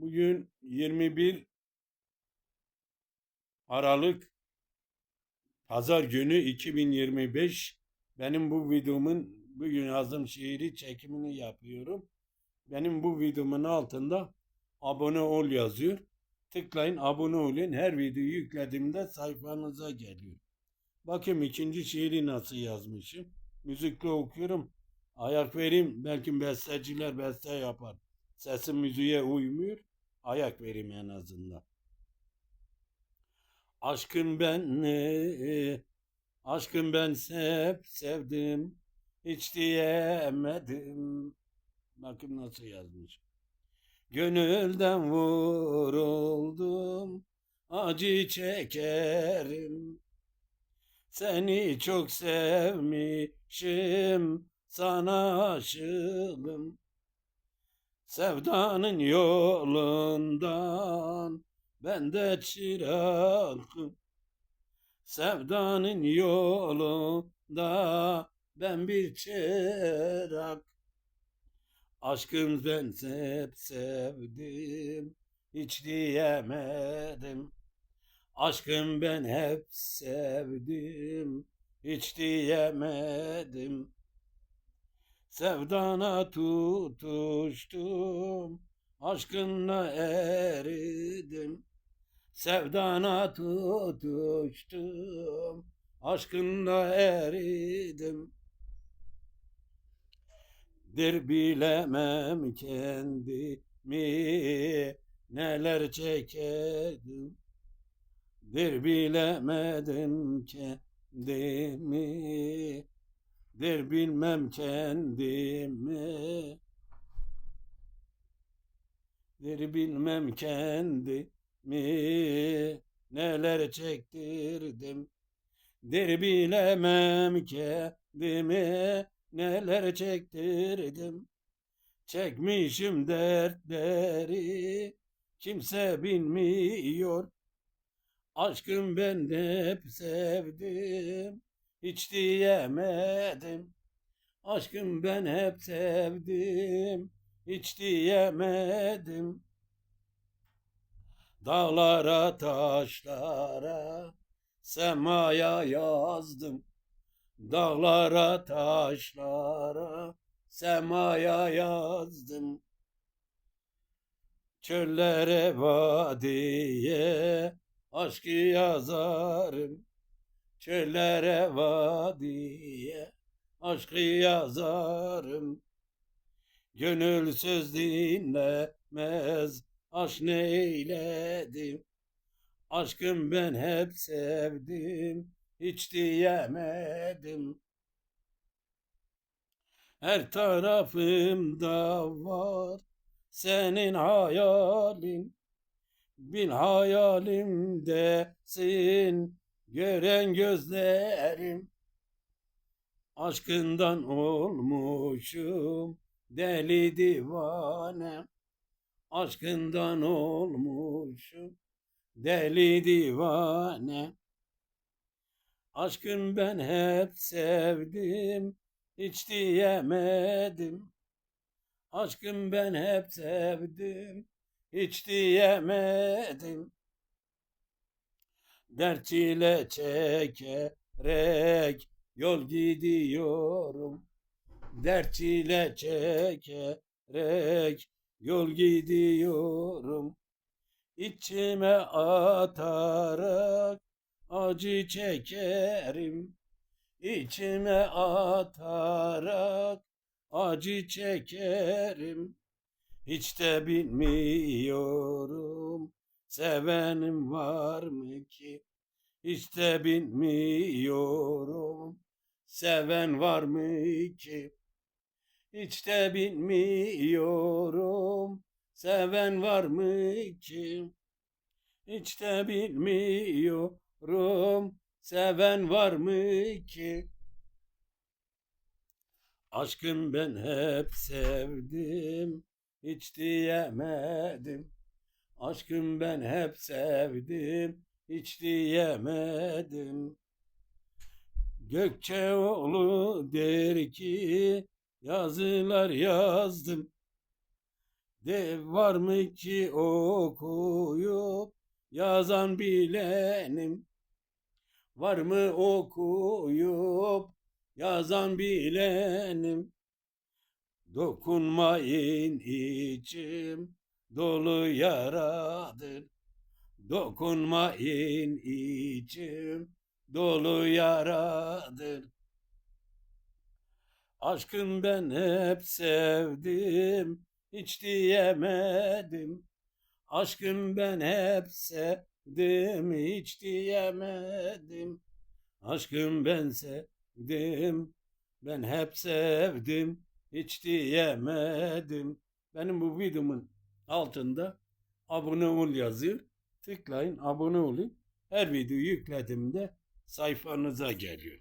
Bugün 21 Aralık Pazar günü 2025. Benim bu videomun bugün yazdığım şiiri çekimini yapıyorum. Benim bu videomun altında abone ol yazıyor. Tıklayın abone olun. Her videoyu yüklediğimde sayfanıza geliyor. Bakın ikinci şiiri nasıl yazmışım. Müzikle okuyorum. Ayak vereyim. Belki besteciler beste yapar. Sesim müziğe uymuyor. Ayak vereyim en azından. Aşkın ben ne? Aşkın ben hep sevdim. Hiç diyemedim. Bakın nasıl yazmış. Gönülden vuruldum. Acı çekerim. Seni çok sevmişim. Sana aşığım. Sevdanın yolundan ben de çırağım. Sevdanın yolunda ben bir çırak. Aşkım ben hep sevdim, hiç diyemedim. Aşkım ben hep sevdim, hiç diyemedim. Sevdana tutuştum, aşkınla eridim. Sevdana tutuştum, aşkınla eridim. Der bilemem kendimi, neler çekerdim. Der bilemedim kendimi, der bilmem kendimi. Der bilmem kendimi, neler çektirdim. Der bilemem kendimi, neler çektirdim. Çekmişim dertleri, kimse bilmiyor. Aşkım ben hep sevdim, hiç diyemedim. Aşkım ben hep sevdim, hiç diyemedim. Dağlara, taşlara, semaya yazdım. Dağlara, taşlara, semaya yazdım. Çöllere, vadiye, aşkı yazarım. Çöllere, vadiye, aşkı yazarım. Gönülsüz dinlemez, aşk neyledim. Aşkım ben hep sevdim, hiç diyemedim. Her tarafımda var senin hayalin. Bil hayalimdesin gören gözlerim. Aşkından olmuşum deli divane. Aşkından olmuşum deli divane. Aşkın ben hep sevdim, hiç diyemedim. Aşkın ben hep sevdim, hiç diyemedim. Dert ile çekerek yol gidiyorum. Dert ile çekerek yol gidiyorum. İçime atarak acı çekerim. İçime atarak acı çekerim. Hiç de bilmiyorum sevenim var mı ki? De bilmiyorum seven var mı ki? De bilmiyorum seven var mı ki? De bilmiyorum seven var mı ki? Aşkım ben hep sevdim, hiç diyemedim. Aşkım ben hep sevdim, hiç diyemedim. Gökçeoğlu der ki yazılar yazdım. De var mı ki okuyup yazan bilenim? Var mı okuyup yazan bilenim? Dokunmayın içim dolu yaradır. Dokunmayın içim dolu yaradır. Aşkın ben hep sevdim, hiç diyemedim. Aşkın ben hep sevdim, hiç diyemedim. Aşkın ben sevdim, ben hep sevdim, hiç diyemedim. Benim bu videomun altında abone ol yazıyor. Tıklayın, abone olun. Her video yüklediğimde sayfanıza geliyor.